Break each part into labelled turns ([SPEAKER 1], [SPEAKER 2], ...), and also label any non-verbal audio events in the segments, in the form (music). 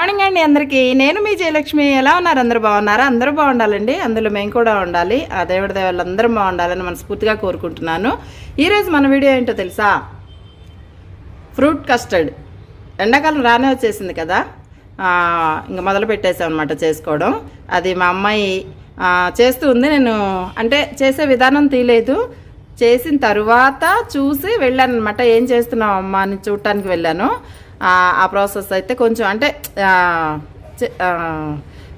[SPEAKER 1] Morning అండి అందరికీ. నేను మీ జయలక్ష్మి. ఎలా ఉన్నారు? అందరూ బాగున్నారా? అందరూ బాగుండాలండి. అందులో మేము కూడా ఉండాలి. ఆ దేవుడి దేవుళ్ళు అందరూ బాగుండాలని మనస్ఫూర్తిగా కోరుకుంటున్నాను. ఈరోజు మన వీడియో ఏంటో తెలుసా? Fruit custard. ఎండాకాలం రానే వచ్చేసింది కదా. ఇంక ఇంకా మొదలు పెట్టేసాం అనమాట చేసుకోవడం. అది మా అమ్మాయి చేస్తూ ఉంది. నేను అంటే చేసే విధానం తీయలేదు చేసిన తరువాత చూసి వెళ్ళాను అనమాట ఏం చేస్తున్నావు అమ్మ? అని చూడటానికి వెళ్ళాను. ఆ, ప్రాసెస్ అయితే కొంచెం అంటే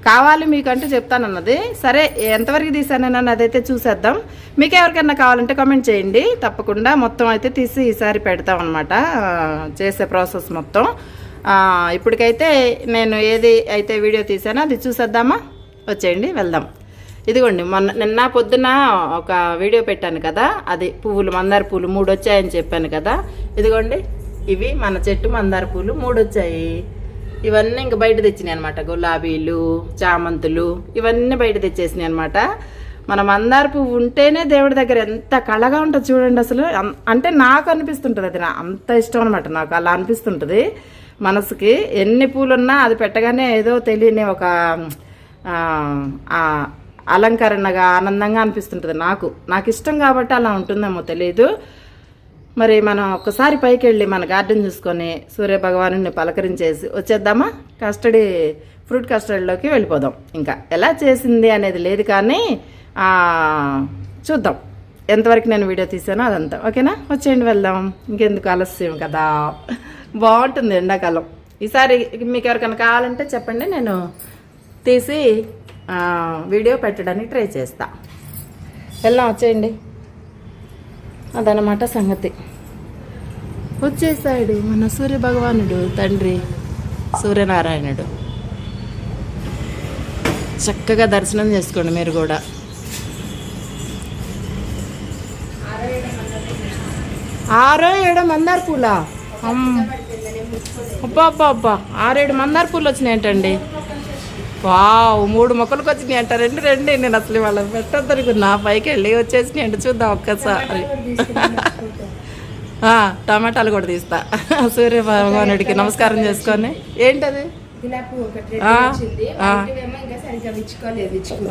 [SPEAKER 1] కావాలి మీకు అంటే చెప్తానన్నది. సరే ఎంతవరకు తీసానని అదైతే చూసేద్దాం. మీకు ఎవరికైనా కావాలంటే కమెంట్ చేయండి. తప్పకుండా మొత్తం అయితే తీసి ఈసారి పెడతాం అనమాట చేసే ప్రాసెస్ మొత్తం. ఇప్పటికైతే నేను ఏది అయితే వీడియో తీసానో అది చూసేద్దామా? వచ్చేయండి వెళ్దాం. ఇదిగోండి మొన్న నిన్న పొద్దున ఒక వీడియో పెట్టాను కదా అది పువ్వులు మందార పూలు మూడు వచ్చాయని చెప్పాను కదా. ఇదిగోండి. ఇవి మన చెట్టు మందార పూలు మూడు వచ్చాయి ఇవన్నీ ఇంక బయట తెచ్చినాయి అనమాట గులాబీలు చామంతులు ఇవన్నీ బయట తెచ్చేసినాయి అనమాట మన మందార పువ్వు ఉంటేనే దేవుడి దగ్గర ఎంత కళగా ఉంటుంది చూడండి అసలు. అంటే నాకు అనిపిస్తుంటుంది అది. నా- అంత ఇష్టం అనమాట నాకు అలా అనిపిస్తుంటుంది మనసుకి. ఎన్ని పూలు ఉన్నా అది పెట్టగానే ఏదో తెలియని ఒక అలంకరణగా ఆనందంగా అనిపిస్తుంటుంది నాకు. నాకు ఇష్టం కాబట్టి అలా ఉంటుందేమో తెలియదు మరి మనం ఒక్కసారి పైకి వెళ్ళి మన గార్డెన్ చూసుకొని సూర్యభగవాను పలకరించేసి వచ్చేద్దామా? కస్టడీ ఫ్రూట్ కస్టడీలోకి వెళ్ళిపోదాం. ఇంకా ఎలా చేసింది అనేది లేదు కానీ చూద్దాం. ఎంతవరకు నేను వీడియో తీసానో అదంతా. ఓకేనా? వచ్చేయండి వెళ్దాం. ఇంకెందుకు ఆలస్యం కదా? బాగుంటుంది ఎండాకాలం. ఈసారి మీకు ఎవరికైనా కావాలంటే చెప్పండి నేను తీసి వీడియో పెట్టడానికి ట్రై చేస్తా. వెళ్దాం వచ్చేయండి. అదనమాట సంగతి. వచ్చేసాడు మన సూర్య భగవానుడు తండ్రి సూర్యనారాయణుడు. చక్కగా దర్శనం చేసుకోండి మీరు కూడా. ఆరో ఏడో మందార పూలా? అబ్బా అబ్బా అబ్బా. ఆరేడు మందార పూలు వచ్చినాయి ఏంటండి వావ్ మూడు మొక్కలకు వచ్చినాయి అంట. రెండు రెండు. నేను అసలు వాళ్ళకి పెట్టద్దనుకున్నా. పైకి వెళ్ళి వచ్చేసినాయి అంట. చూద్దాం ఒక్కసారి. టమాటాలు కూడా తీస్తా. సూర్య భగవానుడికి నమస్కారం చేసుకొని. ఏంటది?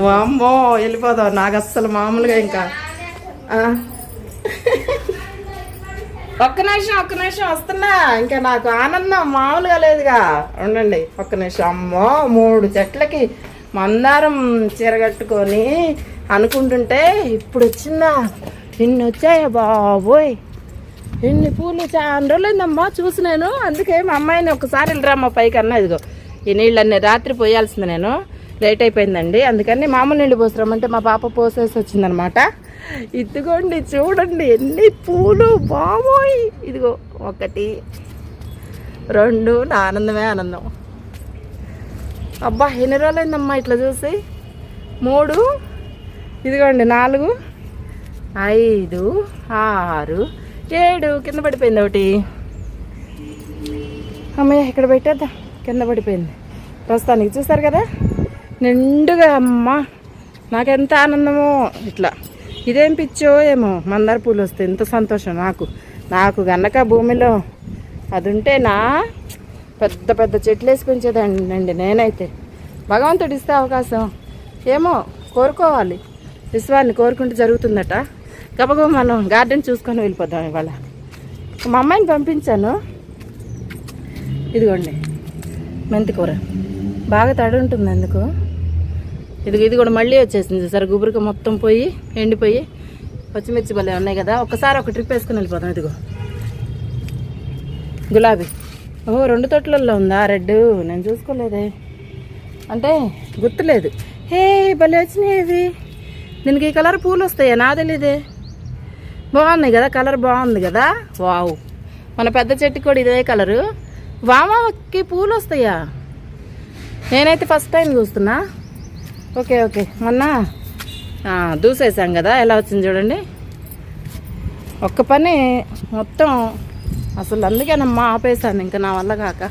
[SPEAKER 1] వామ్మో వెళ్ళిపోదాం. నాకు అస్సలు మామూలుగా ఇంకా. ఒక్క నిమిషం ఒక్క నిమిషం వస్తున్నా. ఇంకా నాకు ఆనందం మామూలుగా లేదుగా. ఉండండి ఒక్క నిమిషం. అమ్మో మూడు చెట్లకి మందారం చీరగట్టుకొని అనుకుంటుంటే ఇప్పుడు వచ్చిందా? ఇన్ని వచ్చాయా బాబోయ్. ఎన్ని పూలు చాలా రోజులైందమ్మా చూసి నేను. అందుకే మా అమ్మాయిని ఒకసారి వెళ్ళరామ్మా పైకి అన్నా ఇదిగో. ఈ నీళ్ళన్నీ రాత్రి పోయాల్సింది నేను. లేట్ అయిపోయిందండి. అందుకని మామూలు నీళ్ళు అంటే మా పాప పోసేసి వచ్చిందనమాట. ఇదిగోండి చూడండి ఎన్ని పూలు బాబోయ్ ఇదిగో ఒకటి రెండు నా ఆనందమే ఆనందం. అబ్బా ఎన్ని రోజులైందమ్మా ఇట్లా చూసి? మూడు ఇదిగోండి నాలుగు ఐదు ఆరు ఏడు కింద పడిపోయింది ఒకటి. అమ్మయ్య ఇక్కడ పెట్టేద్దా. కింద పడిపోయింది. ప్రస్తుతానికి చూస్తారు కదా? నిండుగా అమ్మ. నాకెంత ఆనందమో. ఇట్లా. ఇదేం పిచ్చో ఏమో. మందార పూలు వస్తే ఎంత సంతోషం నాకు. నాకు గనక భూమిలో అది ఉంటేనా పెద్ద పెద్ద చెట్లు వేసి పెంచేదండి నేనైతే. భగవంతుడు ఇస్తే అవకాశం. ఏమో కోరుకోవాలి. విశ్వాన్ని కోరుకుంటే జరుగుతుందట. గబగబ మనం గార్డెన్ చూసుకొని వెళ్ళిపోదాం ఇవాళ. మా అమ్మాయిని పంపించాను. ఇదిగోండి. మెంతి కూర బాగా తడి ఉంటుంది అందుకు ఇది ఇది కూడా మళ్ళీ వచ్చేసింది సార్. గుబురుక మొత్తం పోయి ఎండిపోయి పచ్చిమిర్చి భలే ఉన్నాయి కదా. ఒకసారి ఒక ట్రిప్ వేసుకుని వెళ్ళిపోతాం ఇదిగో. గులాబీ. ఓ రెండు తొట్లల్లో ఉందా? రెడ్ నేను చూసుకోలేదే. అంటే గుర్తులేదు. హే భలే వచ్చినాయి ఇవి. దీనికి ఈ కలర్ పూలు వస్తాయా? నా తెలీదే. బాగున్నాయి కదా కలర్ బాగుంది కదా? వావ్. మన పెద్ద చెట్టుకి కూడా ఇదే కలరు. వామాకి పూలు వస్తాయా? నేనైతే ఫస్ట్ టైం చూస్తున్నా. Okay okay. మొన్న దూసేసాం కదా ఎలా వచ్చింది చూడండి. ఒక్క పని మొత్తం అసలు అందుకేనమ్మా ఆపేసాను ఇంకా నా వల్ల కాక.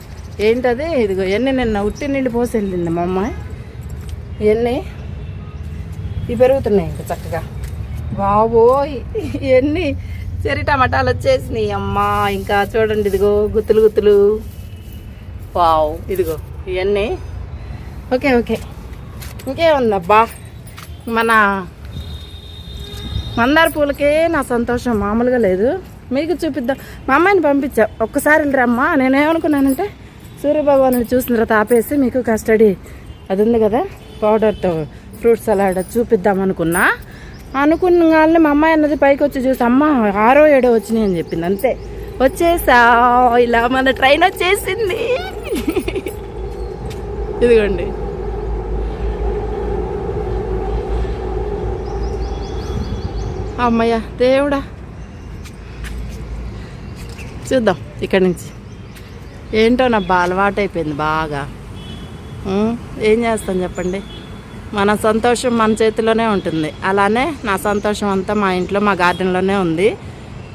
[SPEAKER 1] ఏంటది? ఇదిగో ఎన్ని నిన్న ఉట్టి నీళ్ళు పోసి వెళ్ళింది మా అమ్మాయి. ఇవన్నీ ఇవి పెరుగుతున్నాయి ఇంకా చక్కగా. బాబోయ్ ఇవన్నీ చెరి టమాటాలు వచ్చేసినాయి అమ్మా. ఇంకా చూడండి ఇదిగో గుత్తులు గుత్తులు. వావ్ ఇదిగో ఇవన్నీ. Okay okay. ఇంకేముందబ్బా మన మందార పూలకే నా సంతోషం మామూలుగా లేదు. మీకు చూపిద్దాం. మా అమ్మాయిని పంపించా. ఒక్కసారి రమ్మా. నేనేమనుకున్నానంటే సూర్యభగవాను చూసిన తర్వాత ఆపేసి మీకు కస్టడీ అది ఉంది కదా పౌడర్తో ఫ్రూట్ సలాడ్ చూపిద్దాం అనుకున్నా. అనుకున్న వాళ్ళని మా అమ్మాయి అన్నది పైకి వచ్చి చూసి అమ్మ ఆరో ఏడో వచ్చినాయి అని చెప్పింది. అంతే. వచ్చేసా. ఇలా మన ట్రైన్ వచ్చేసింది. ఇదిగోండి. అమ్మయ్య దేవుడా. చూద్దాం ఇక్కడి నుంచి. ఏంటో నా అలవాటు అయిపోయింది బాగా. ఏం చేస్తాం చెప్పండి? మన సంతోషం మన చేతిలోనే ఉంటుంది. అలానే నా సంతోషం అంతా మా ఇంట్లో మా గార్డెన్లోనే ఉంది.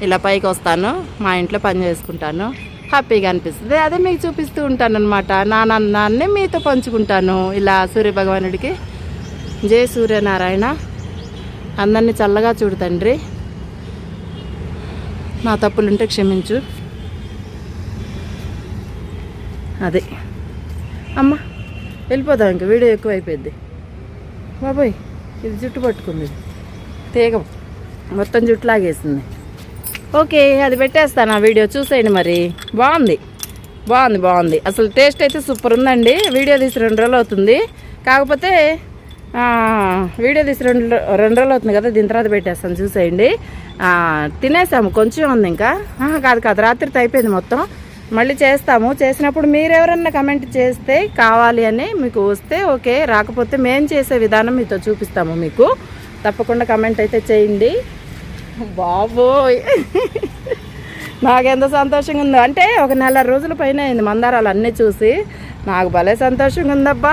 [SPEAKER 1] ఇలా పైకి వస్తాను మా ఇంట్లో పని చేసుకుంటాను. హ్యాపీగా అనిపిస్తుంది. అదే మీకు చూపిస్తూ ఉంటాను అనమాట నా నాన్నాన్ని మీతో పంచుకుంటాను. ఇలా సూర్య భగవానుడికి. జై సూర్యనారాయణ. అందరినీ చల్లగా చూడు తండ్రి. నా తప్పులుంటే క్షమించు. అదే. అమ్మ వెళ్ళిపోదాం ఇంక వీడియో ఎక్కువ అయిపోయింది బాబోయ్ ఇది జుట్టు పట్టుకుంది. తీగ. మొత్తం జుట్టు లాగేసింది. ఓకే అది పెట్టేస్తాను ఆ వీడియో చూసేయండి మరి. బాగుంది. బాగుంది బాగుంది. అసలు టేస్ట్ అయితే సూపర్ ఉందండి. వీడియో తీసి రెండు రోజులు అవుతుంది. కాకపోతే వీడియో తీసి రెండు రెండు రోజులు అవుతుంది కదా దీని తర్వాత పెట్టేస్తాను చూసేయండి. తినేసాము కొంచెం ఉంది ఇంకా. కాదు కాదు రాత్రితో అయిపోయింది మొత్తం. మళ్ళీ చేస్తాము. చేసినప్పుడు మీరు ఎవరన్నా కమెంట్ చేస్తే కావాలి అని మీకు వస్తే ఓకే రాకపోతే మేము చేసే విధానం మీతో చూపిస్తాము మీకు. తప్పకుండా కమెంట్ అయితే చేయండి. బాబోయ్! నాకెంత సంతోషంగా ఉందో. అంటే ఒక నెల రోజుల పైన అయింది మందారాలు అన్నీ చూసి. నాకు భలే సంతోషంగా ఉందబ్బా.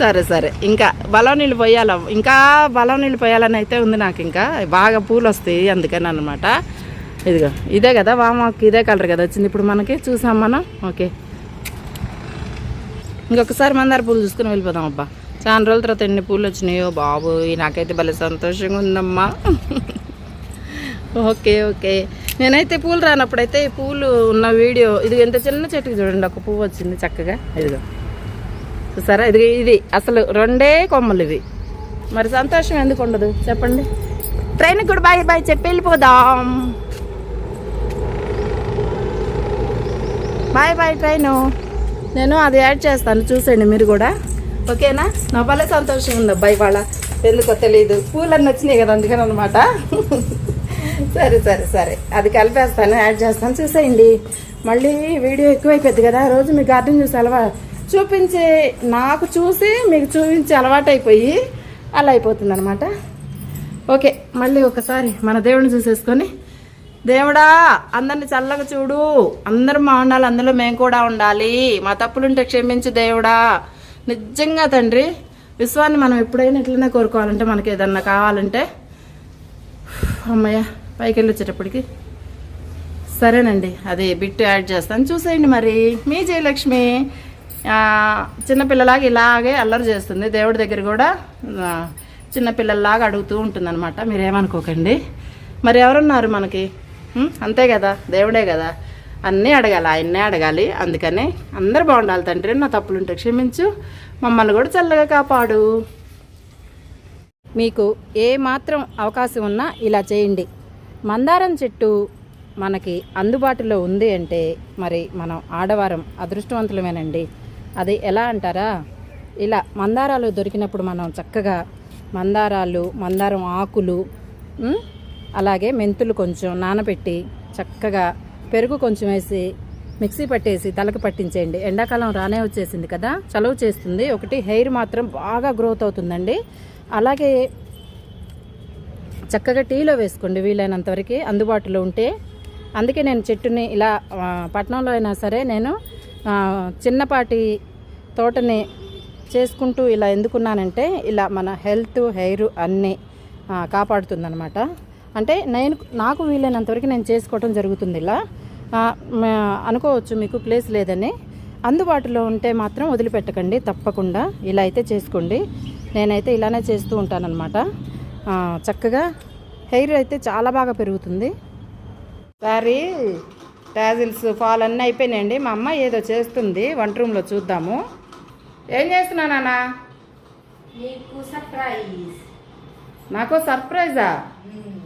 [SPEAKER 1] సరే సరే. ఇంకా బలం నీళ్ళు పోయాల ఇంకా బలం నీళ్ళు పోయాలని అయితే ఉంది నాకు ఇంకా. బాగా పూలు వస్తాయి అందుకని అనమాట ఇదిగో ఇదే కదా వామాకు ఇదే కలర్ కదా వచ్చింది. ఇప్పుడు మనకి చూసాం మనం. ఓకే. ఇంకొకసారి మందార పూలు చూసుకుని వెళ్ళిపోదాం అబ్బా. చాలా రోజుల తర్వాత ఎన్ని పూలు వచ్చినాయో బాబు నాకైతే భలే సంతోషంగా ఉందమ్మా. Okay okay. నేనైతే పూలు రానప్పుడైతే ఈ పూలు ఉన్న వీడియో ఇది ఎంత చిన్న చెట్టుకి చూడండి. ఒక పువ్వు వచ్చింది చక్కగా. ఇదిగో. చూసారా? ఇది ఇది అసలు రెండే కొమ్మలు ఇవి. మరి సంతోషం ఎందుకు ఉండదు? చెప్పండి. ట్రైన్కి కూడా బాయ్ బాయ్ చెప్పి వెళ్ళిపోదాం. Bye bye train. నేను అది యాడ్ చేస్తాను చూసేయండి మీరు కూడా. ఓకేనా? నా భలే సంతోషంగా ఉంది? అబ్బాయి వాళ్ళ ఎందుకో తెలియదు పూలన్నీ వచ్చినాయి కదా అందుకని అనమాట సరే సరే సరే. అది కలిపేస్తాను యాడ్ చేస్తాను చూసేయండి. మళ్ళీ వీడియో ఎక్కువైపోద్ది కదా రోజు మీ గార్డెన్ చూసి అలవా చూపించే నాకు చూసి మీకు చూపించే అలవాటు అయిపోయి అలా అయిపోతుంది అనమాట ఓకే మళ్ళీ ఒకసారి మన దేవుడిని చూసేసుకొని దేవుడా అందరిని చల్లగా చూడు. అందరూ బాగుండాలి అందులో మేము కూడా ఉండాలి. మా తప్పులుంటే క్షమించు దేవుడా. నిజంగా తండ్రి విశ్వాన్ని మనం ఎప్పుడైనా ఎట్లనే కోరుకోవాలంటే మనకి ఏదన్నా కావాలంటే అమ్మయ్య పైకి వెళ్ళి వచ్చేటప్పటికి సరేనండి అది బిట్ యాడ్ చేస్తాను. చూసేయండి మరి. మీ జయలక్ష్మి. చిన్నపిల్లలాగా ఇలాగే అల్లరి చేస్తుంది. దేవుడి దగ్గర కూడా చిన్నపిల్లల్లాగా అడుగుతూ ఉంటుందన్నమాట. మీరేమనుకోకండి. మరి ఎవరున్నారు మనకి? అంతే కదా దేవుడే కదా. అన్నీ అడగాలి ఆయన్నే అడగాలి. అందుకని అందరు బాగుండాలి తండ్రి నా తప్పులుంటే క్షమించు. మమ్మల్ని కూడా చల్లగా కాపాడు. మీకు ఏ మాత్రం అవకాశం ఉన్నా ఇలా చేయండి. మందారం చెట్టు మనకి అందుబాటులో ఉంది అంటే మరి మనం ఆడవారం అదృష్టవంతులమేనండి. అది ఎలా అంటారా? ఇలా మందారాలు దొరికినప్పుడు మనం చక్కగా మందారాలు మందారం ఆకులు అలాగే మెంతులు కొంచెం నానబెట్టి చక్కగా పెరుగు కొంచెం వేసి మిక్సీ పట్టేసి తలకు పట్టించేయండి. ఎండాకాలం రానే వచ్చేసింది కదా చలువ చేస్తుంది. ఒకటి హెయిర్ మాత్రం బాగా గ్రోత్ అవుతుందండి. అలాగే చక్కగా టీలో వేసుకోండి వీలైనంత వరకు అందుబాటులో ఉంటే. అందుకే నేను చెట్టుని ఇలా పట్టణంలో అయినా సరే నేను చిన్నపాటి తోటని చేసుకుంటూ ఇలా ఎందుకున్నానంటే ఇలా మన హెల్త్ హెయిర్ అన్నీ కాపాడుతుందనమాట అంటే నేను నాకు వీలైనంతవరకు నేను చేసుకోవటం జరుగుతుంది ఇలా. అనుకోవచ్చు మీకు ప్లేస్ లేదని. అందుబాటులో ఉంటే మాత్రం వదిలిపెట్టకండి తప్పకుండా ఇలా అయితే చేసుకోండి. నేనైతే ఇలానే చేస్తూ ఉంటానన్నమాట. చక్కగా హెయిర్ అయితే చాలా బాగా పెరుగుతుంది. సారీ టాజిల్స్ ఫాల్ అన్నీ అయిపోయినాయండి. మా అమ్మ ఏదో చేస్తుంది. వంట రూమ్లో చూద్దాము. ఏం చేస్తున్నా నాన్న?
[SPEAKER 2] నీకు సర్ప్రైజ్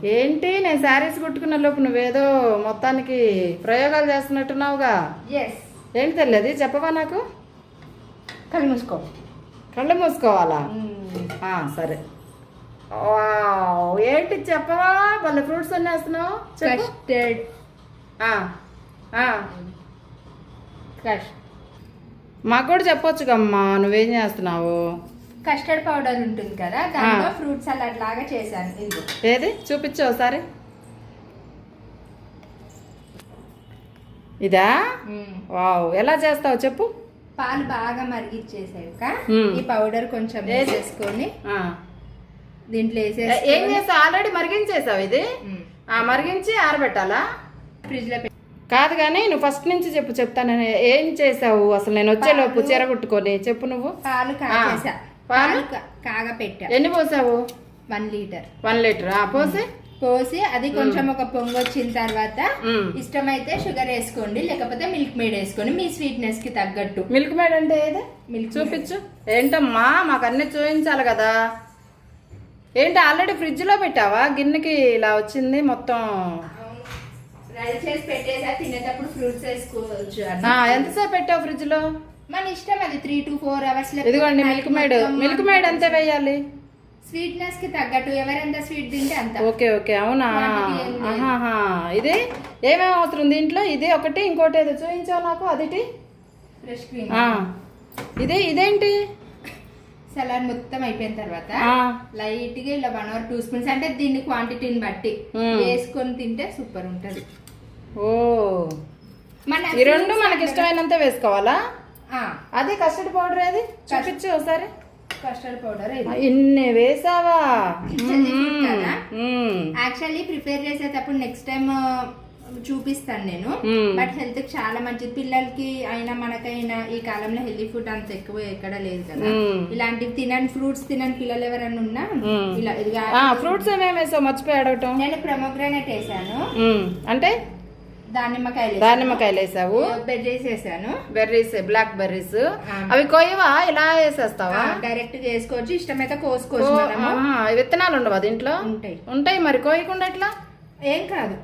[SPEAKER 1] ఏంటి? నేను శారీస్ కుట్టుకున్న లోపు నువ్వేదో మొత్తానికి ప్రయోగాలు చేస్తున్నట్టున్నావుగా. ఏంటి తెలియదు. చెప్పవా నాకు?
[SPEAKER 2] కళ్ళు మూసుకో.
[SPEAKER 1] కళ్ళు మూసుకోవాలా? సరే. ఏంటి చెప్పవా? వాళ్ళ ఫ్రూట్స్ అన్నీ వేస్తున్నావు?
[SPEAKER 2] కస్టర్డ్
[SPEAKER 1] మాకు కూడా చెప్పొచ్చు కమ్మా నువ్వేం చేస్తున్నావు?
[SPEAKER 2] కస్టర్డ్ పౌడర్ ఉంటుంది కదా దాంతో ఫ్రూట్ సలాడ్ లాగా చేశాను ఇది
[SPEAKER 1] ఏది? చూపించు ఒకసారి. ఇదా? వావ్. ఎలా చేస్తావు చెప్పు?
[SPEAKER 2] పాలు బాగా మరిగిచ్చేసాక. ఈ పౌడర్ కొంచెం
[SPEAKER 1] వేసి-
[SPEAKER 2] వేసేసుకొని. దీంట్లో వేసేసి
[SPEAKER 1] ఏం చేస్తావు? ఆల్రెడీ మరిగించేసావు ఇది? ఆ మరిగించి ఆరబెట్టాలా?
[SPEAKER 2] ఫ్రిడ్జ్లో పెట్టి
[SPEAKER 1] కాదు కానీ నువ్వు ఫస్ట్ నుంచి చెప్పు చెప్తాను ఏం చేసావు అసలు నేను వచ్చేలోపు
[SPEAKER 2] పాలు-
[SPEAKER 1] చీర కుట్టుకొని చెప్పు నువ్వు.
[SPEAKER 2] పాలు
[SPEAKER 1] పాలు?
[SPEAKER 2] పాలు కా- కాగా పెట్టా
[SPEAKER 1] ఎన్ని పోసావు?
[SPEAKER 2] One litre.
[SPEAKER 1] వన్ లీటర్ ఆ పోసి?
[SPEAKER 2] పోసి అది కొంచెం ఒక పొంగు వచ్చిన తర్వాత. ఇష్టమైతే షుగర్ వేసుకోండి లేకపోతే మిల్క్ మేడ్ వేసుకోండి మీ స్వీట్నెస్కి తగ్గట్టు.
[SPEAKER 1] మిల్క్ మేడ్ అంటే ఏది?
[SPEAKER 2] మిల్క్
[SPEAKER 1] చూపించు. ఏంటమ్మా మాకు అన్ని చూపించాలి కదా. ఏంటి ఆల్రెడీ ఫ్రిడ్జ్లో పెట్టావా? గిన్నెకి ఇలా వచ్చింది మొత్తం.
[SPEAKER 2] రెడీ చేసి పెట్టేసా తినేటప్పుడు ఫ్రూట్స్ వేసుకోవచ్చు
[SPEAKER 1] ఎంతసేపు పెట్టావు ఫ్రిడ్జ్లో
[SPEAKER 2] మన ఇష్టం అది త్రీ టు ఫోర్ అవర్స్
[SPEAKER 1] ఇదిగోండి మిల్క్ మేడ్ మిల్క్ మేడ్ ఎంత వేయాలి?
[SPEAKER 2] స్వీట్నెస్కి తగ్గట్టు ఎవరెంత స్వీట్ తింటే అంత.
[SPEAKER 1] ఓకే ఓకే అవునా. ఇది ఏమేమి అవసరం దీంట్లో? ఇది ఒకటి ఇంకోటి ఏదో చూపించావు నాకు? అదిటి?
[SPEAKER 2] Fresh cream.
[SPEAKER 1] ఇది ఇదేంటి?
[SPEAKER 2] సలాడ్ మొత్తం అయిపోయిన తర్వాత. లైట్గా ఇలా వన్ అవర్ టూ స్పూన్స్ అంటే దీన్ని క్వాంటిటీని బట్టి. వేసుకొని తింటే సూపర్ ఉంటది.
[SPEAKER 1] ఓ.
[SPEAKER 2] మన
[SPEAKER 1] ఈ రెండు మనకి ఇష్టమైనంత వేసుకోవాలా అది కస్టర్డ్ పౌడర్ ఏది? చూపించు ఒకసారి.
[SPEAKER 2] కస్టర్డ్ పౌడర్
[SPEAKER 1] ఇన్ని వేసావా.
[SPEAKER 2] యాక్చువల్లీ ప్రిపేర్ చేసేటప్పుడు నెక్స్ట్ టైం చూపిస్తాను నేను. బట్ హెల్త్కి చాలా మంచిది. పిల్లలకి అయినా మనకైనా ఈ కాలంలో హెల్తీ ఫుడ్ అంత ఎక్కువ ఎక్కడ లేదు కదా. ఇలాంటివి తినని ఫ్రూట్స్ తినని పిల్లలు ఎవరైనా ఉన్నా. ఇలా
[SPEAKER 1] ఫ్రూట్స్ ఏమేమి వేసావు? మర్చిపోయి అడగటం.
[SPEAKER 2] నేను ప్రొమోగ్రానేట్ వేసాను.
[SPEAKER 1] అంటే?
[SPEAKER 2] దానిమ్మకాయలు
[SPEAKER 1] దానిమ్మకాయలు వేసావు.
[SPEAKER 2] బెర్రీస్ వేసాను.
[SPEAKER 1] Berries black berries. అవి కొయ్యవా? ఇలా వేసేస్తావా?
[SPEAKER 2] డైరెక్ట్ వేసుకోవచ్చు. ఇష్టమైతే కోసుకోవచ్చు
[SPEAKER 1] విత్తనాలు ఉండవా దీంట్లో?
[SPEAKER 2] ఉంటాయి.
[SPEAKER 1] ఉంటాయి మరి. కోయకుండా ఎట్లా?
[SPEAKER 2] ఏం కాదు.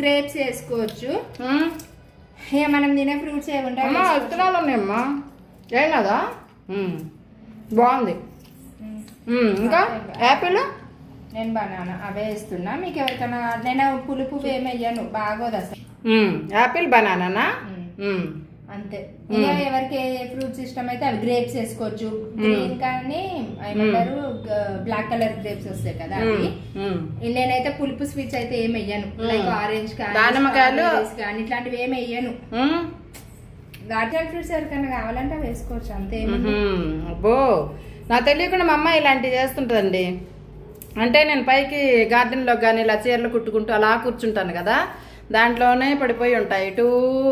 [SPEAKER 2] గ్రేప్స్ వేసుకోవచ్చు. మనం తినే ఫ్రూట్స్ ఏముంటాయి
[SPEAKER 1] అమ్మా విత్తనాలు ఉన్నాయమ్మా. ఏం కదా. బాగుంది. ఇంకా? యాపిల్?
[SPEAKER 2] నేను బనానా అవే వేస్తున్నా. మీకు ఎవరికైనా నేను పులుపు ఏమి వేయను బాగోదు అసలు.
[SPEAKER 1] యాపిల్
[SPEAKER 2] మ్మ్.
[SPEAKER 1] మ్మ్.
[SPEAKER 2] అంతే. ఇక ఎవరికి ఏ ఫ్రూట్స్ ఇష్టమైతే అవి గ్రేప్స్ వేసుకోవచ్చు. గ్రీన్ కానీ ఏమంటారు బ్లాక్ కలర్ గ్రేప్స్ వస్తాయి కదా అవి. నేనైతే పులుపు స్వీట్స్ అయితే ఏమి వేయను. లైక్ ఆరెంజ్ కానీ ఇట్లాంటివి ఏమి వేయను. గార్డెన్ ఫ్రూట్స్ ఎవరికైనా కావాలంటే వేసుకోవచ్చు అంతే.
[SPEAKER 1] అబ్బో. నాకు తెలియకుండా మా అమ్మ ఇలాంటివి చేస్తుంటుందండి. అంటే నేను పైకి గార్డెన్లో కానీ ఇలా చీరలు కుట్టుకుంటూ అలా కూర్చుంటాను కదా దాంట్లోనే పడిపోయి ఉంటాయి. ఇటు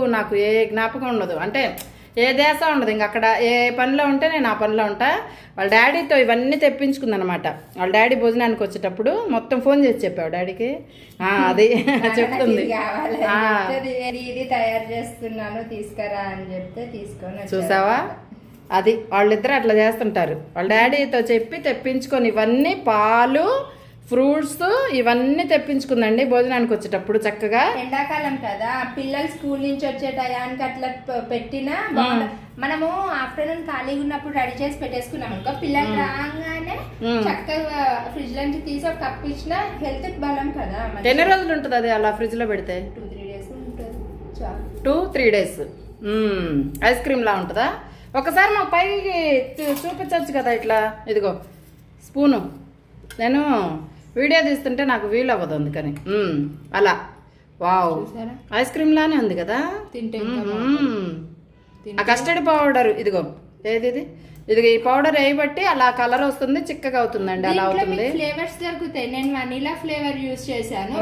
[SPEAKER 1] నాకు ఏ జ్ఞాపకం ఉండదు. అంటే ఏ దేశ ఉండదు. ఇంక అక్కడ ఏ పనిలో ఉంటే నేను ఆ పనిలో ఉంటా. వాళ్ళ డాడీతో ఇవన్నీ తెప్పించుకుందనమాట. వాళ్ళ డాడీ భోజనానికి వచ్చేటప్పుడు మొత్తం ఫోన్ చేసి చెప్పావు డాడీకి. అది (laughs) (laughs) చెప్తుంది.
[SPEAKER 2] ఇది తయారు చేస్తున్నాను తీసుకురా అని చెప్తే తీసుకొని.
[SPEAKER 1] చూసావా? అది వాళ్ళిద్దరు అట్లా చేస్తుంటారు. వాళ్ళ డాడీతో చెప్పి తెప్పించుకొని ఇవన్నీ పాలు ఫ్రూట్స్ ఇవన్నీ తెప్పించుకుందండి భోజనానికి వచ్చేటప్పుడు చక్కగా.
[SPEAKER 2] ఎండాకాలం కదా పిల్లలు స్కూల్ నుంచి వచ్చే టయానికి అట్లా పెట్టినా. మనము ఆఫ్టర్నూన్ ఖాళీగా ఉన్నప్పుడు రెడీ చేసి పెట్టేసుకున్నాం అనుకో పిల్లలు రాగానే. చక్కగా ఫ్రిడ్జ్ నుంచి తీసి ఒక కప్ ఇచ్చిన హెల్త్ బలం కదా
[SPEAKER 1] ఎన్ని రోజులు ఉంటుంది అది అలా ఫ్రిడ్జ్లో పెడితే?
[SPEAKER 2] టూ త్రీ డేస్ ఉంటుంది.
[SPEAKER 1] Two three days. Ice cream లా ఉంటుందా? ఒకసారి మా పైకి చూపించవచ్చు కదా ఇట్లా. ఇదిగో స్పూను. నేను వీడియో తీస్తుంటే నాకు వీలు అవ్వదు అందుకని. అలా. వావ్. ఐస్ క్రీమ్ లానే ఉంది కదా?
[SPEAKER 2] తింటే.
[SPEAKER 1] ఆ కస్టర్డ్ పౌడర్. ఇదిగో. ఏది ఇది ఇదిగో ఈ పౌడర్ వేయబట్టి అలా కలర్ వస్తుంది చిక్కగా అవుతుందండి అలా అవుతుంది.
[SPEAKER 2] ఫ్లేవర్స్ దొరుకుతాయి. నేను వనీలా ఫ్లేవర్ యూస్ చేశాను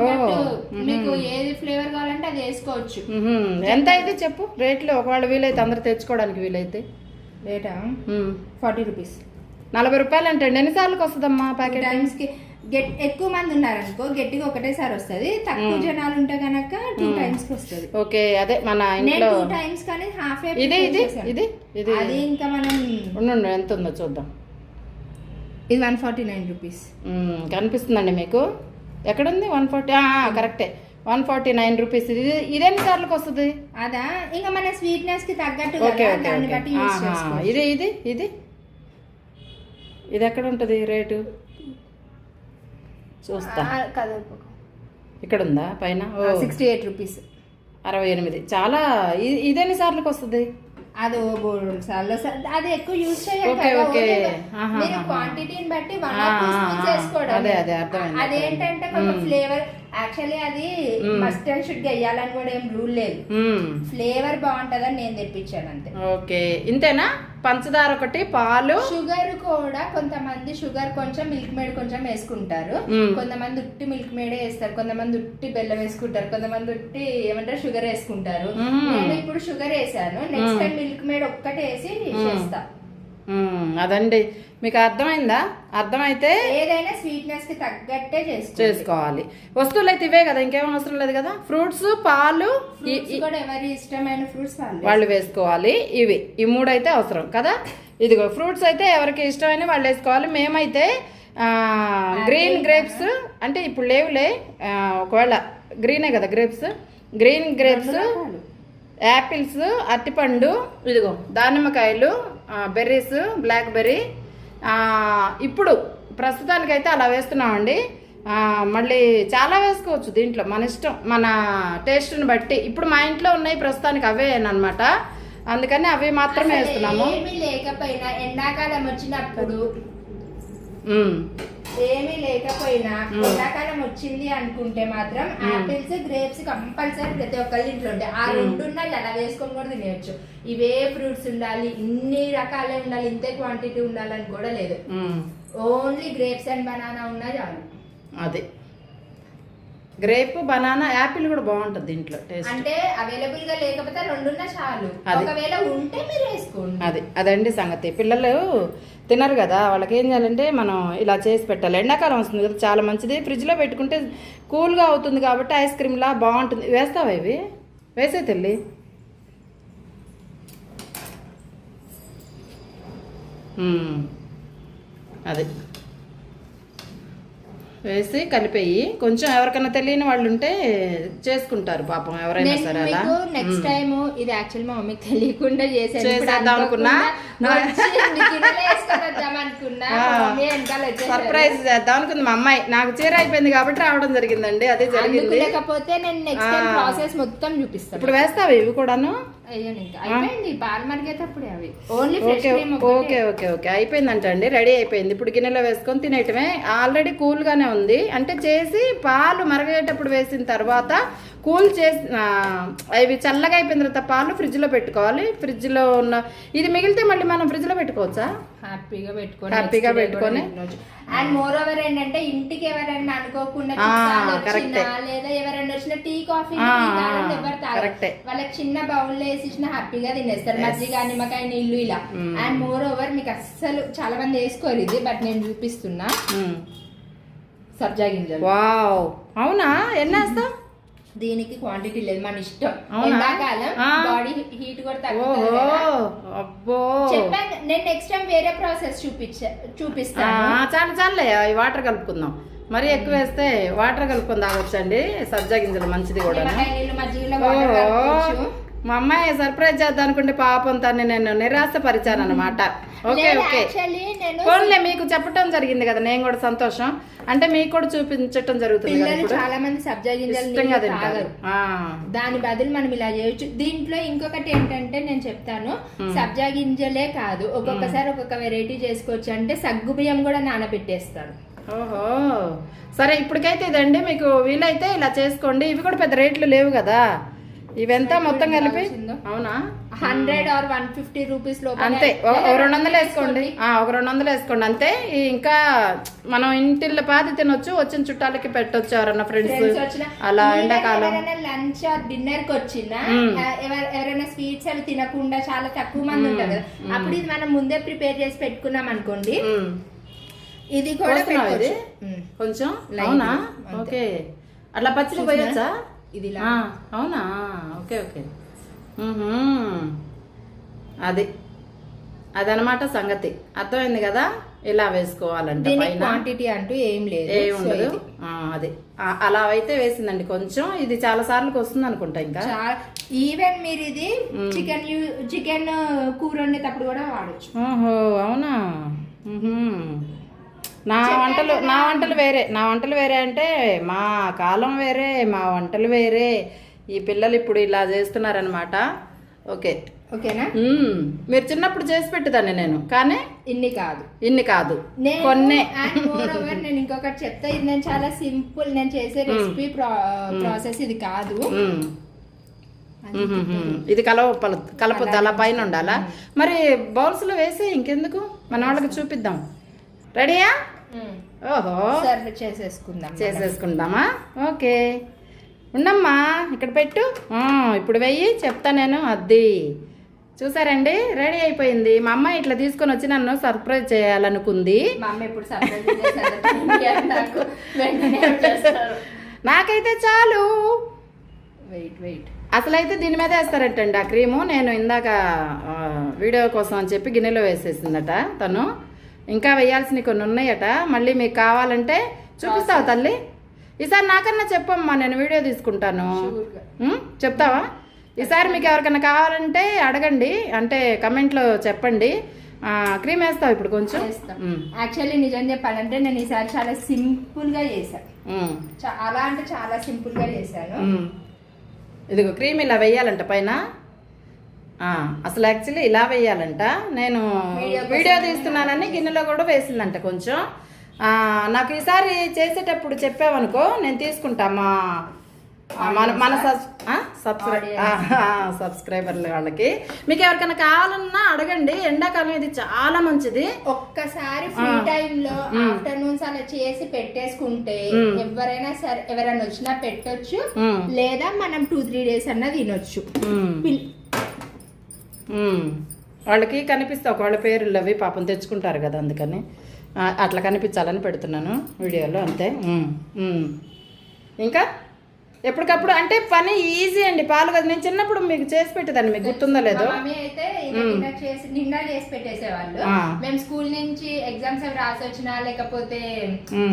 [SPEAKER 2] మీకు ఏది ఫ్లేవర్ కావాలంటే అది వేసుకోవచ్చు.
[SPEAKER 1] ఎంత అయితే చెప్పు. రేట్లు ఒకవేళ వీలైతే అందరు తెచ్చుకోవడానికి వీలైతే. మ్మ్.
[SPEAKER 2] ఫార్టీ రూపీస్
[SPEAKER 1] నలభై రూపాయలు అంటే ఎన్నిసార్లకు వస్తుందమ్మా ప్యాకెట్
[SPEAKER 2] టైమ్స్కి గెట్ ఎక్కువ మంది ఉన్నారనుకో గట్టిగా ఒకటేసారి వస్తది. తక్కువ జనాలు ఉంటే గనక టూ టైమ్స్ వస్తది.
[SPEAKER 1] ఓకే అదే మన ఇంట్లో
[SPEAKER 2] టూ టైమ్స్ కానీ హాఫ్
[SPEAKER 1] ఇది ఇది ఇది ఇది.
[SPEAKER 2] అది ఇంకా మనం
[SPEAKER 1] ఉండు ఎంత ఉందో చూద్దాం.
[SPEAKER 2] ఇది వన్ ఫార్టీ నైన్ రూపీస్
[SPEAKER 1] కనిపిస్తుందండి మీకు? ఎక్కడుంది? వన్ ఫార్టీ కరెక్టే వన్ ఫార్టీ నైన్ రూపీస్. ఇది ఇదేన్ని సార్లకు వస్తుంది?
[SPEAKER 2] అదా ఇంకా మన స్వీట్నెస్కి తగ్గట్టు
[SPEAKER 1] ఓకే
[SPEAKER 2] దాన్ని బట్టి
[SPEAKER 1] ఇది ఇది ఇది. ఇది ఎక్కడ ఉంటుంది రేటు? చూస్తా. ఇక్కడ ఉందా పైన? ఓ.
[SPEAKER 2] Sixty eight rupees.
[SPEAKER 1] అరవై ఎనిమిది. చాలా ఇదెన్ని సార్లకు వస్తుంది?
[SPEAKER 2] అది సార్లు. అది ఎక్కువ యూజ్ చేయాలి. క్వాంటిటీని బట్టి
[SPEAKER 1] అదే, అదే, అర్థమైంది,
[SPEAKER 2] అదేంటంటే కొంచెం. ఫ్లేవర్ యాక్చువల్లీ అది. మస్ట్ అండ్ షుడ్ వేయాలని కూడా ఏం రూల్ లేదు. ఫ్లేవర్ బాగుంటదని నేను తెప్పించాను అంతే.
[SPEAKER 1] ఓకే ఇంతేనా? పంచదార ఒకటి పాలు?
[SPEAKER 2] షుగర్ కూడా కొంతమంది షుగర్ కొంచెం మిల్క్ మేడ్ కొంచెం వేసుకుంటారు.
[SPEAKER 1] మ్మ్.
[SPEAKER 2] కొంతమంది ఉట్టి మిల్క్ మేడే వేస్తారు. కొంతమంది ఉట్టి బెల్లం వేసుకుంటారు. కొంతమంది ఉట్టి ఏమంటారు షుగర్ వేసుకుంటారు.
[SPEAKER 1] మ్మ్.
[SPEAKER 2] నేను ఇప్పుడు షుగర్ వేసాను. నెక్స్ట్ టైం మిల్క్ మేడ్ ఒక్కటే వేసి చేస్తా.
[SPEAKER 1] మ్మ్, అదండి. మీకు అర్థమైందా? అర్థమైతే
[SPEAKER 2] ఏదైనా స్వీట్నెస్కి తగ్గట్టే చేసుకో
[SPEAKER 1] చేసుకోవాలి. వస్తువులు అయితే ఇవే కదా ఇంకేం అవసరం లేదు కదా? ఫ్రూట్స్ పాలు
[SPEAKER 2] ఎవరి ఇష్టమైన ఫ్రూట్స్ వాళ్ళు
[SPEAKER 1] వేసుకోవాలి. ఇవి. ఈ మూడు అయితే అవసరం కదా? ఇదిగో ఫ్రూట్స్ అయితే ఎవరికి ఇష్టమైన వాళ్ళు వేసుకోవాలి. మేమైతే గ్రీన్ గ్రేప్స్ అంటే ఇప్పుడు లేవులే ఒకవేళ గ్రీనే కదా గ్రేప్స్ గ్రీన్ గ్రేప్స్. యాపిల్స్ అరటిపండు ఇదిగో దానిమ్మకాయలు బెర్రీస్ బ్లాక్ బెర్రీ ఇప్పుడు ప్రస్తుతానికైతే అలా వేస్తున్నామండి. మళ్ళీ చాలా వేసుకోవచ్చు దీంట్లో మన ఇష్టం మన టేస్ట్ని బట్టి. ఇప్పుడు మా ఇంట్లో ఉన్నాయి ప్రస్తుతానికి అవే అనమాట. అందుకని అవి మాత్రమే వేస్తున్నాము.
[SPEAKER 2] ఏమీ లేకపోయినా ఎండాకాలం వచ్చినప్పుడు. ఏమీ లేకపోయినా ఎండాకాలం వచ్చింది అనుకుంటే మాత్రం ఆపిల్స్ గ్రేప్స్ కంపల్సరీ ప్రతి ఒక్కరి ఇంట్లో ఉంటాయి. ఆ రెండు ఉన్నాయి అలా వేసుకొని కూడా తినేయచ్చు. ఇవే ఫ్రూట్స్ ఉండాలి ఇన్ని రకాలే ఉండాలి ఇంతే క్వాంటిటీ ఉండాలని కూడా లేదు. ఓన్లీ గ్రేప్స్ అండ్ బనానా ఉన్నా చాలు.
[SPEAKER 1] అది. గ్రేప్ బనానా యాపిల్ కూడా బాగుంటుంది దీంట్లో టేస్ట్.
[SPEAKER 2] అంటే అవైలబుల్గా లేకపోతే రెండున్నా చాలు. ఒకవేళ ఉంటే మీరు వేసుకోండి.
[SPEAKER 1] అది. అదండి సంగతి. పిల్లలు తినరు కదా వాళ్ళకి ఏం చేయాలంటే మనం ఇలా చేసి పెట్టాలి. ఎండాకాలం వస్తుంది కదా చాలా మంచిది. ఫ్రిడ్జ్లో పెట్టుకుంటే కూల్గా అవుతుంది కాబట్టి ఐస్ క్రీమ్లా బాగుంటుంది. వేస్తావా ఇవి? వేసే తల్లి. అదే అది. వేసి కలిపేయి. కొంచెం ఎవరికైనా తెలియని వాళ్ళు ఉంటే చేసుకుంటారు పాపం ఎవరైనా సరే అలా.
[SPEAKER 2] నెక్స్ట్ టైం ఇది యాక్చువల్ మా మమ్మీకి తెలియకుండా
[SPEAKER 1] చేసేద్దాం అనుకున్నా. సర్ప్రైజ్ చేద్దాం అనుకుంది మా అమ్మాయి. నాకు చీర అయిపోయింది కాబట్టి రావడం జరిగిందండి అదే జరిగింది.
[SPEAKER 2] లేకపోతే నేను నెక్స్ట్. ప్రాసెస్ మొత్తం చూపిస్తాను.
[SPEAKER 1] ఇప్పుడు వేస్తావా ఇవి కూడాను? ఓకే ఓకే ఓకే అయిపోయిందంట అండి రెడీ అయిపోయింది. ఇప్పుడు గిన్నెలో వేసుకొని తినేయటమే. ఆల్రెడీ కూల్గానే ఉంది. అంటే చేసి పాలు మరగేటప్పుడు వేసిన తర్వాత కూల్ చేసి అవి చల్లగా అయిపోయిన తర్వాత పాలు ఫ్రిడ్జ్లో పెట్టుకోవాలి. ఫ్రిడ్జ్లో ఉన్న ఇది మిగిలితే మళ్ళీ మనం ఫ్రిడ్జ్లో పెట్టుకోవచ్చా?
[SPEAKER 2] హ్యాపీగా పెట్టుకొని
[SPEAKER 1] హ్యాపీగా పెట్టుకొని.
[SPEAKER 2] అండ్ మోర్ ఓవర్ ఏంటంటే ఇంటికి ఎవరైనా అనుకోకుండా. లేదా ఎవరైనా వచ్చిన టీ కాఫీ ఎవరు తాగరు. వాళ్ళకి చిన్న బౌల్ వేసి ఇచ్చిన హ్యాపీగా తినేస్తారు. మజ్జిగ నిమ్మకాయ నీళ్ళు ఇలా. అండ్ మోర్ ఓవర్ మీకు అస్సలు చాలా మంది వేసుకోరు ఇది బట్ నేను చూపిస్తున్నా.
[SPEAKER 1] మ్మ్.
[SPEAKER 2] సబ్జా గింజలు.
[SPEAKER 1] వావ్ అవునా? ఎన్ని వేస్తాం
[SPEAKER 2] దీనికి క్వాంటిటీ లేదు. మన ఇష్టం? ఎండాకాలం. బాడీ హీట్ కూడా తగ్గుతుంది.
[SPEAKER 1] అబ్బో.
[SPEAKER 2] చెప్పాను నేను నెక్స్ట్ టైం వేరే ప్రాసెస్ చూపించా చూపిస్తాను.
[SPEAKER 1] చాలు చాలులే. ఈ వాటర్ కలుపుకుందాం. మరి ఎక్కువ వేస్తే వాటర్ కలుపుకొని తాగొచ్చండి. సబ్జా గింజలు మంచిది కూడా మా అమ్మాయి సర్ప్రైజ్ చేద్దాం అనుకుంటే పాపం తన్ని నేను నిరాశపరిచాను అనమాట ఓకే ఓకే. ఫోన్లే మీకు చెప్పటం జరిగింది కదా నేను కూడా సంతోషం. అంటే మీకు కూడా చూపించటం జరుగుతుంది
[SPEAKER 2] చాలా మంది సబ్జా గింజలు దాని బదులు మనం ఇలా చేయొచ్చు. దీంట్లో ఇంకొకటి ఏంటంటే నేను చెప్తాను. సబ్జా గింజలే కాదు ఒక్కొక్కసారి ఒక్కొక్క వెరైటీ చేసుకోవచ్చు. అంటే సగ్గు బియ్యం కూడా నానబెట్టేస్తాను.
[SPEAKER 1] ఓహో. సరే ఇప్పటికైతే ఇదండి. మీకు వీలైతే ఇలా చేసుకోండి. ఇవి కూడా పెద్ద రేట్లు లేవు కదా. ఇవెంత మొత్తం కలిపి? అవునా?
[SPEAKER 2] హండ్రెడ్ ఆర్ వన్ ఫిఫ్టీ రూపీస్లో
[SPEAKER 1] అంతే. రెండు వందలు వేసుకోండి. ఒక రెండు వందలు వేసుకోండి. అంతే. ఇంకా మనం ఇంటిల్లో పాది తినొచ్చు వచ్చిన చుట్టాలకి పెట్టొచ్చు ఎవరన్నా ఫ్రెండ్స్ అలా ఎండాకాలం.
[SPEAKER 2] లంచ్ ఆర్ డిన్నర్కి వచ్చినా ఎవర- ఎవరైనా స్వీట్స్ అవి తినకుండా చాలా తక్కువ మంది ఉంటారు కదా. అప్పుడు ఇది మనం ముందే ప్రిపేర్ చేసి పెట్టుకున్నాం అనుకోండి. ఇది కూడా.
[SPEAKER 1] కొంచెం? అవునా. ఓకే. అట్లా పచ్చిది పోయొచ్చా?
[SPEAKER 2] ఇది
[SPEAKER 1] అవునా? Okay okay. అది. అదనమాట సంగతి. అర్థమైంది కదా? ఇలా వేసుకోవాలంట
[SPEAKER 2] క్వాంటిటీ అంటూ ఏం లేదు.
[SPEAKER 1] ఉండదు. అది. అలా అయితే వేసిందండి కొంచెం. ఇది చాలా సార్లు వస్తుంది అనుకుంటా ఇంకా.
[SPEAKER 2] ఈవెన్ మీరు ఇది చికెన్ చికెన్ కూర వండేటప్పుడు కూడా వాడచ్చు.
[SPEAKER 1] ఓహో అవునా. నా వంటలు నా వంటలు వేరే. నా వంటలు వేరే అంటే మా కాలం వేరే మా వంటలు వేరే. ఈ పిల్లలు ఇప్పుడు ఇలా చేస్తున్నారనమాట ఓకే.
[SPEAKER 2] ఓకేనా.
[SPEAKER 1] మీరు చిన్నప్పుడు చేసి పెట్టేదాన్ని నేను. కానీ
[SPEAKER 2] ఇన్ని కాదు.
[SPEAKER 1] ఇన్ని కాదు.
[SPEAKER 2] నేను
[SPEAKER 1] కొన్నే.
[SPEAKER 2] నేను ఇంకొకటి చెప్తా. ఇది నేను చాలా సింపుల్. నేను చేసే రెసిపీ ప్రాసెస్ ఇది కాదు.
[SPEAKER 1] ఇది కలవ కలపొద్దు. అలా పైన ఉండాలా? మరి బౌల్స్లో వేసి ఇంకెందుకు? మన వాళ్ళకి చూపిద్దాం. రెడీయా ఓహో.
[SPEAKER 2] సర్వ్ చేసేసుకుందాం
[SPEAKER 1] చేసేసుకుందామా? ఓకే. ఉండమ్మా ఇక్కడ పెట్టు. ఇప్పుడు వెయ్యి చెప్తా నేను అది. చూసారండి? రెడీ అయిపోయింది. మా అమ్మ ఇట్లా తీసుకొని వచ్చి నన్ను సర్ప్రైజ్ చేయాలనుకుంది. నాకైతే చాలు.
[SPEAKER 2] Wait wait.
[SPEAKER 1] అసలైతే దీని మీద వేస్తారటండి ఆ క్రీము. నేను ఇందాక వీడియో కోసం అని చెప్పి గిన్నెలో వేసేసిందట తను. ఇంకా వేయాల్సినవి కొన్ని ఉన్నాయట. మళ్ళీ మీకు కావాలంటే చూపిస్తావా తల్లి? ఈసారి నాకన్నా చెప్పమ్మా నేను వీడియో తీసుకుంటాను? చెప్తావా? ఈసారి మీకు ఎవరికైనా కావాలంటే అడగండి. అంటే కమెంట్లో చెప్పండి. క్రీమ్ వేస్తావు ఇప్పుడు కొంచెం.
[SPEAKER 2] యాక్చువల్లీ నిజం చెప్పాలంటే నేను ఈసారి చాలా సింపుల్గా చేశాను. చాలా అంటే చాలా సింపుల్గా చేశాను.
[SPEAKER 1] ఇదిగో క్రీమ్ ఇలా వేయాలంట పైన. అసలు యాక్చువల్లీ ఇలా వేయాలంట. నేను
[SPEAKER 2] వీడియో
[SPEAKER 1] తీస్తున్నానని గిన్నెలో కూడా వేసిందంట కొంచెం. ఆ, నాకు ఈసారి చేసేటప్పుడు చెప్పావనుకో నేను తీసుకుంటా మా మన మన సబ్స్క్రైబర్ల వాళ్ళకి. మీకు ఎవరికైనా కావాలన్నా అడగండి. ఎండాకాలం ఇది చాలా మంచిది.
[SPEAKER 2] ఒక్కసారి ఫ్రీ టైం లో ఆఫ్టర్నూన్స్ అలా చేసి పెట్టేసుకుంటే ఎవరైనా సరే ఎవరైనా వచ్చినా పెట్టొచ్చు. లేదా మనం టూ త్రీ డేస్ అన్నా తినొచ్చు.
[SPEAKER 1] వాళ్ళకి కనిపిస్తే ఒకవేళ పేర్లు అవి పాపం తెచ్చుకుంటారు కదా అందుకని. అట్లా కనిపించాలని పెడుతున్నాను వీడియోలో అంతే. ఇంకా? ఎప్పటికప్పుడు అంటే పని ఈజీ అండి. పాలు కదా. నేను చిన్నప్పుడు మీకు చేసి పెట్టేదాన్ని. మీకు గుర్తుందో లేదో?
[SPEAKER 2] మమ్మీ అయితే ఇది నిన్న చేసి పెట్టేసేవాళ్ళు.
[SPEAKER 1] ఆ.
[SPEAKER 2] మేము స్కూల్ నుంచి ఎగ్జామ్స్ అవి రాసి వచ్చినా లేకపోతే.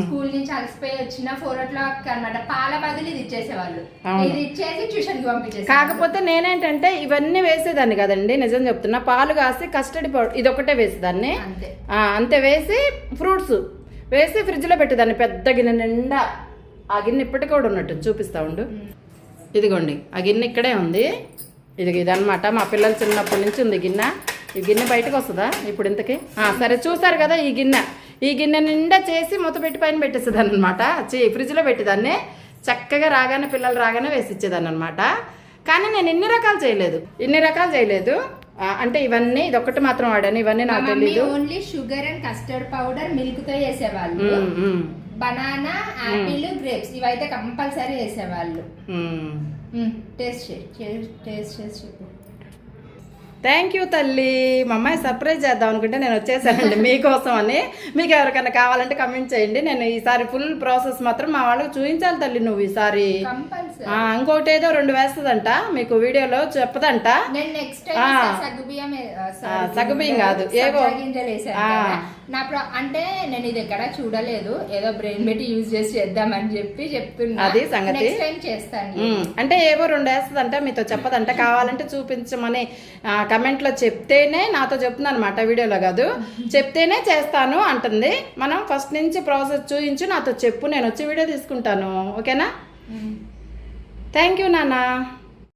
[SPEAKER 2] స్కూల్ నుంచి అలసిపోయి వచ్చినా ఫోర్ ఓ క్లాక్ అనమాట పాల బదులు ఇది ఇచ్చేసేవాళ్ళు.
[SPEAKER 1] అవును.
[SPEAKER 2] ఇది ఇచ్చేసి ట్యూషన్కి పంపించేసి
[SPEAKER 1] కాకపోతే నేనేంటంటే ఇవన్నీ వేసేదాన్ని కదండి. నిజం చెప్తున్నా. పాలు కాసి కస్టడీ పౌడర్ ఇది ఒకటే వేసేదాన్ని.
[SPEAKER 2] అంతే.
[SPEAKER 1] ఆ, అంతే వేసి ఫ్రూట్స్ వేసి ఫ్రిడ్జ్లో పెట్టేదాన్ని. పెద్ద గిన్నె నిండా. ఆ గిన్నె ఇప్పటికి కూడా ఉన్నట్టు చూపిస్తా ఉండు. ఇదిగోండి ఆ గిన్నె ఇక్కడే ఉంది. ఇది ఇదనమాట మా పిల్లలు చిన్నప్పటి నుంచి ఉంది గిన్నె. ఈ గిన్నె బయటకు వస్తుందా ఇప్పుడు ఇంతకి? సరే చూసారు కదా ఈ గిన్నె. ఈ గిన్నె నిండా చేసి మూత పెట్టి పైన పెట్టేసేదాన్ని అనమాట ఫ్రిడ్జ్లో పెట్టేదాన్ని. చక్కగా రాగానే పిల్లలు రాగానే వేసి ఇచ్చేదాన్ని అనమాట కానీ నేను ఇన్ని రకాలు చేయలేదు. ఇన్ని రకాలు చేయలేదు. అంటే ఇవన్నీ ఇదొక్కటి మాత్రం వాడాను. ఇవన్నీ నాకు తెలీదు.
[SPEAKER 2] Only sugar and custard powder మిల్క్తో చేసేవాళ్ళు బనానా యాపిల్ గ్రేప్స్. ఇవైతే కంపల్సరీ వేసేవాళ్ళు. టేస్ట్ చేయి. టేస్ట్ చేసి చెప్పు.
[SPEAKER 1] థ్యాంక్ యూ తల్లి. మా అమ్మాయి సర్ప్రైజ్ చేద్దాం అనుకుంటే నేను వచ్చేసానండి (laughs) మీకోసం అని. మీకు ఎవరికైనా కావాలంటే కమెంట్ చేయండి. నేను ఈసారి ఫుల్ ప్రాసెస్ మాత్రం మా వాళ్ళకి చూపించాలి తల్లి నువ్వు ఈసారి. ఇంకోటి ఏదో రెండు వేస్తుందంట. మీకు వీడియోలో చెప్పదంట.
[SPEAKER 2] సగ్గుబియ్యం
[SPEAKER 1] కాదు, ఏవో.
[SPEAKER 2] నా ప్ర- అంటే నేను ఇది ఎక్కడ చూడలేదు. ఏదో బ్రెయిన్ పెట్టి యూజ్ చేసి చేద్దామని చెప్పి చెప్తున్నా.
[SPEAKER 1] అది సంగతి.
[SPEAKER 2] నెక్స్ట్ టైం చేస్తాను.
[SPEAKER 1] అంటే ఏవో రెండు వేస్తుందంట మీతో చెప్పదంట. కావాలంటే చూపించమని కమెంట్లో చెప్తేనే నాతో చెప్తుంది అనమాట వీడియోలో కాదు. చెప్తేనే చేస్తాను అంటుంది. మనం ఫస్ట్ నుంచి ప్రాసెస్ చూపించు నాతో చెప్పు నేను వచ్చి వీడియో తీసుకుంటాను. ఓకేనా? థ్యాంక్ యూ నాన్న.